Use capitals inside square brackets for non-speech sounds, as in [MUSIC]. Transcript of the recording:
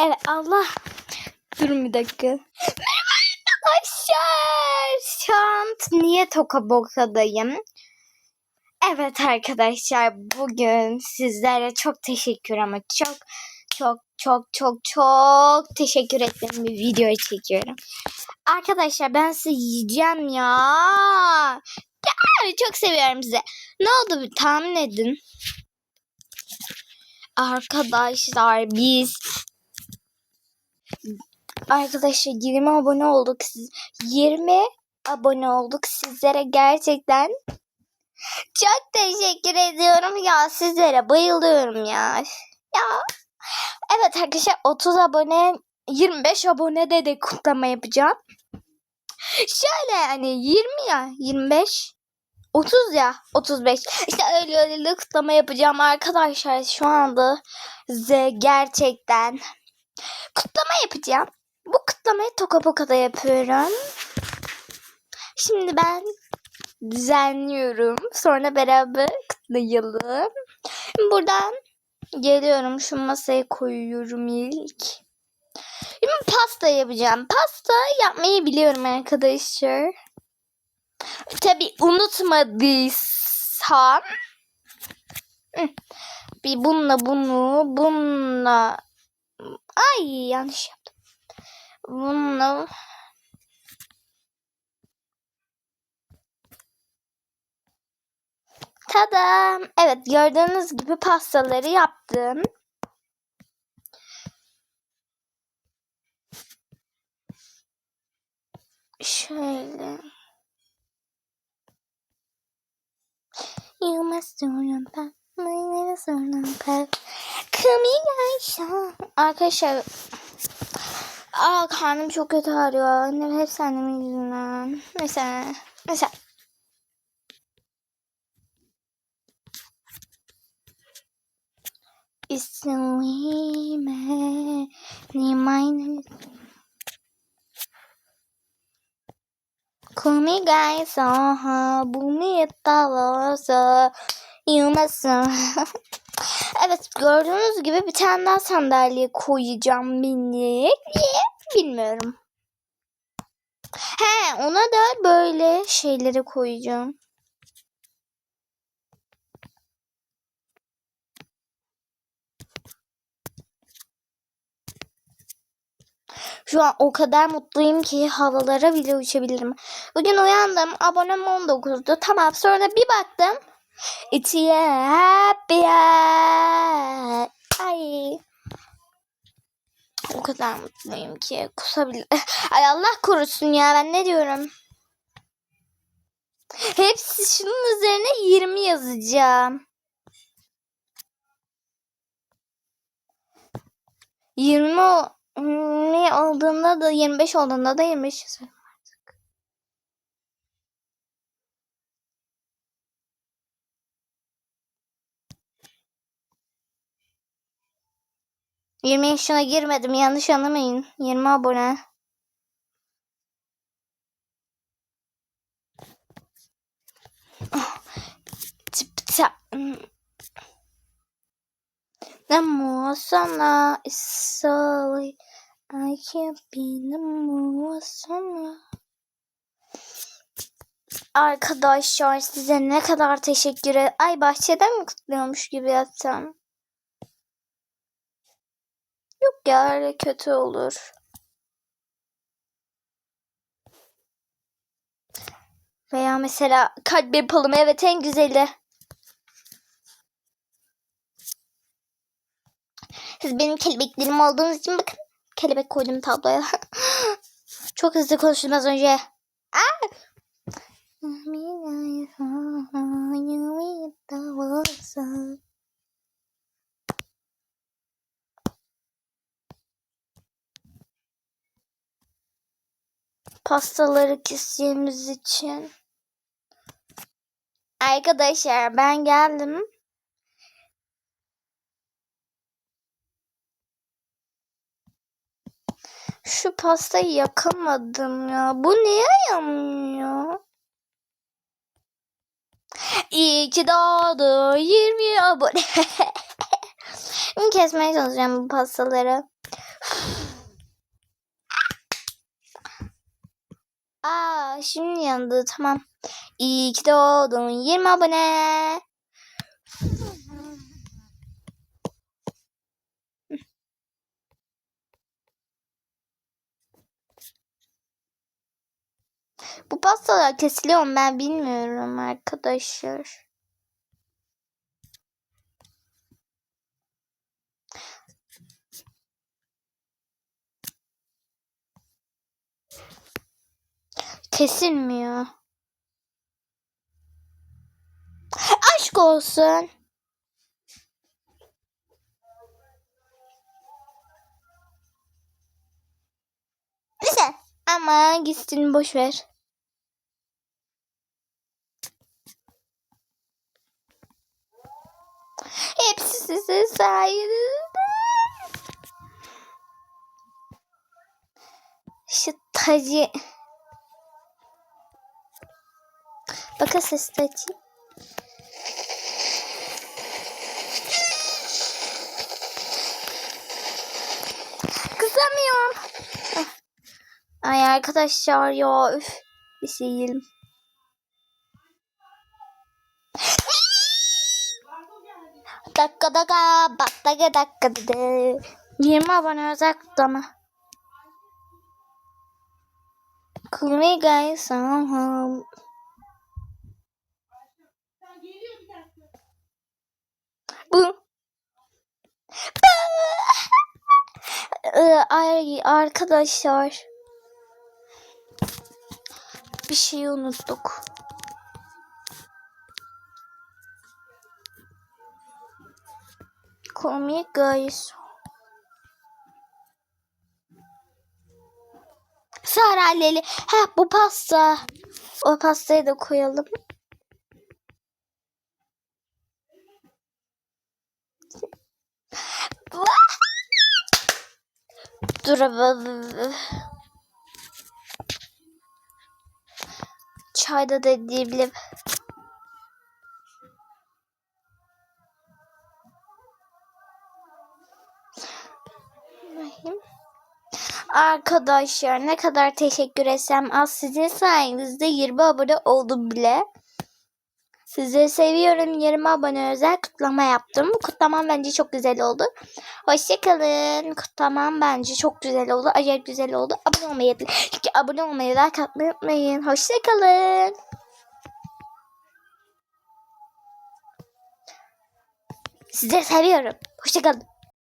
Evet Allah. Durun bir dakika. Merhaba arkadaşlar. Şu an niye Toka Boka'dayım? Evet arkadaşlar bugün sizlere çok teşekkür ama çok çok çok çok çok teşekkür ettiğim bir video çekiyorum. Arkadaşlar ben sizi yiyeceğim ya. Ya çok seviyorum sizi. Ne oldu bir tahmin edin. Arkadaşlar biz Arkadaşlar 20 abone olduk. Siz 20 abone olduk. Sizlere gerçekten çok teşekkür ediyorum ya. Sizlere bayılıyorum ya. Ya. Evet arkadaşlar 30 abone 25 abone de de kutlama yapacağım. Şöyle hani 20 ya 25 30 ya 35 işte öyle öyle kutlama yapacağım arkadaşlar şu anda size gerçekten kutlama yapacağım. Bu kutlamayı Toka Boka'da yapıyorum. Şimdi ben düzenliyorum. Sonra beraber kutlayalım. Buradan geliyorum. Şu masaya koyuyorum ilk. Şimdi pasta yapacağım. Pasta yapmayı biliyorum arkadaşlar. Tabi unutmadıysam bir bununla bunu bununla ay yanlış yaptım. Bununla Tada! Evet gördüğünüz gibi pastaları yaptım. Şöyle. You must remember my name is Ayşe. Arkadaşlar Aa karnım çok kötü ağrıyor. Annem hep annemin yüzünden. Mesela mesela İsmime Nimayne Kumi guys aha bunu tavasa Yumasın. Evet gördüğünüz gibi bir tane daha sandalye koyacağım minik. Bilmiyorum. He ona da böyle şeyleri koyacağım. Şu an o kadar mutluyum ki havalara bile uçabilirim. Bugün uyandım. Abonem 19'du. Tamam sonra bir baktım. It's a happy. Ay. O kadar mutluyum ki kusabilir. [LAUGHS] Ay Allah korusun ya ben ne diyorum. Hepsi şunun üzerine 20 yazacağım. 20 o- 20 olduğunda da 25 olduğunda da 25 yazarım 20 yaşına girmedim yanlış anlamayın. 20 abone. The more sunlight is slowly, I can't be the more sunlight. Arkadaşlar size ne kadar teşekkür ederim. Ay bahçede mi kutluyormuş gibi yapsam? Yok ya öyle kötü olur. Veya mesela kalp yapalım. Evet en güzeli. Siz benim kelebeklerim olduğunuz için bakın. Kelebek koydum tabloya. Çok hızlı konuştum az önce. Aa! Pastaları keseceğimiz için. Arkadaşlar ben geldim. Şu pastayı yakamadım ya. Bu niye yanmıyor? İyi ki doğdu 20 abone. [LAUGHS] Kesmeye çalışacağım bu pastaları. Aa şimdi yandı tamam. İyi ki doğdun 20 abone. Bu pastalar kesiliyor mu ben bilmiyorum arkadaşlar. Kesilmiyor. Aşk olsun. Güzel. Ama gitsin boş ver. Hepsi sizin sayenizde. Şu tacı. Bakın ses tacı. Kızamıyorum. Ay arkadaşlar ya üf. Bir şey yiyelim. Dakika dakika dakika dakika dedi. 20 abone özel kutlama. Call me guys somehow. Bu. Ee, Ay arkadaşlar. Bir şey unuttuk. Me guys. Saraleli. Ha bu pasta. O pastayı da koyalım. Dur. Çayda da diyebilirim. Bakayım. Arkadaşlar ne kadar teşekkür etsem az sizin sayenizde 20 abone oldum bile. Sizleri seviyorum. 20 abone özel kutlama yaptım. Kutlamam bence çok güzel oldu. Hoşçakalın. Kutlamam bence çok güzel oldu. Acayip güzel oldu. Abone olmayı, abone olmayı, like atmayı unutmayın. Hoşçakalın. Sizleri seviyorum. Hoşçakalın.